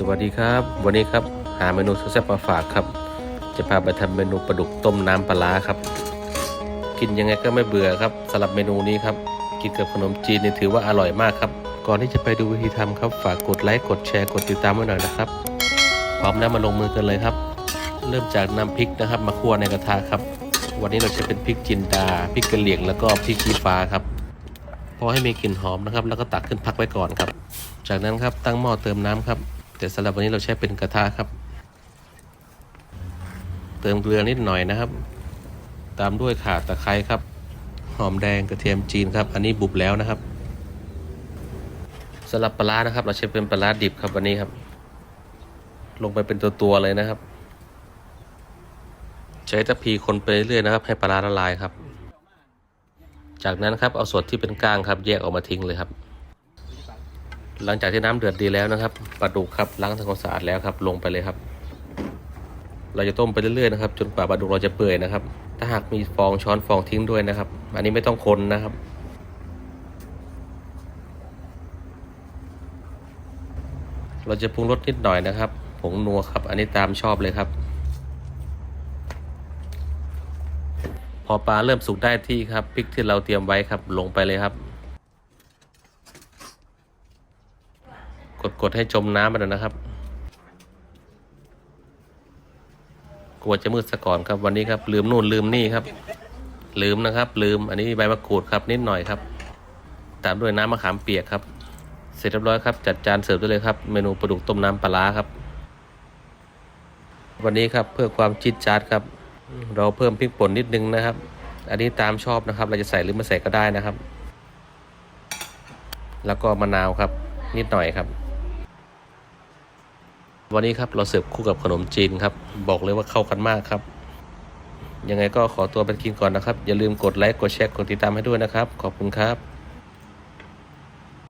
สวัสดีครับ วันนี้ครับหาเมนูแซ่บมาฝากครับ จะพาไปทำเมนูปลาดุกต้มน้ำปลาครับ กินยังไงก็ไม่เบื่อครับสำหรับเมนูนี้ครับ กินกับขนมจีนนี่ถือว่าอร่อยมากครับ ก่อนที่จะไปดูวิธีทำครับ ฝากกดไลค์กดแชร์กดติดตามไว้หน่อยนะครับ พร้อมแล้วมาลงมือกันเลยครับ เริ่มจากนำพริกนะครับ มาคั่วในกระทะครับ วันนี้เราจะเป็นพริกจินดาพริกกระเหลี่ยงแล้วก็พริกชี้ฟ้าครับพอให้มีกลิ่นหอมนะครับ แล้วก็ตักขึ้นพักไว้ก่อนครับ จากนั้นครับตั้งหม้อเติมน้ำครับ แต่สำหรับวันนี้เราใช้เป็นกระทะครับ เติมเกลือนิดหน่อยนะครับ ตามด้วยข่าตะไคร้ครับ หอมแดงกระเทียมจีนครับ อันนี้บุบแล้วนะครับสำหรับปลาร้านะครับ เราใช้เป็นปลาร้าดิบครับวันนี้ครับ ลงไปเป็นตัวตัวๆเลยนะครับ ใช้ตะพีคนไปเรื่อยๆนะครับ ให้ปลาร้าละลายครับ จากนั้นครับเอาส่วนที่เป็นก้างครับ แยกออกมาทิ้งเลยครับ หลังจากที่น้ำเดือดดีแล้วนะครับปลาดุกครับล้างทำความสะอาดแล้วครับ ลงไปเลยครับ เราจะต้มไปเรื่อยๆนะครับจนกว่าปลาดุกเราจะเปื่อยนะครับ ถ้าหากมีฟองช้อนฟองทิ้งด้วยนะครับ อันนี้ไม่ต้องคนนะครับ เราจะปรุงรสนิดหน่อยนะครับผงนัวครับ อันนี้ตามชอบเลยครับ พอปลาเริ่มสุกได้ที่ครับพริกที่เราเตรียมไว้ครับลงไปเลยครับ กดให้จมน้ำไปแล้วนะครับ กลัวจะมืดซะก่อนครับวันนี้ครับ ลืมนู่นลืมนี่ครับ ลืมนะครับ ลืมอันนี้ใบมะกรูดครับ นิดหน่อยครับ ตามด้วยน้ำมะขามเปียกครับ เสร็จเรียบร้อยครับ จัดจานเสิร์ฟได้เลยครับ เมนูปลาดุกต้มน้ำปลาร้าครับ วันนี้ครับเพื่อความจิดจัดครับ เราเพิ่มพริกป่นนิดนึงนะครับ อันนี้ตามชอบนะครับ เราจะใส่หรือไม่ใส่ก็ได้นะครับ แล้วก็มะนาวครับนิดหน่อยครับ วันนี้ครับเราเสิร์ฟคู่กับขนมจีนครับ บอกเลยว่าเข้ากันมากครับ ยังไงก็ขอตัวไปกินก่อนนะครับ อย่าลืมกดไลค์กดแชร์กดติดตามให้ด้วยนะครับ ขอบคุณครับ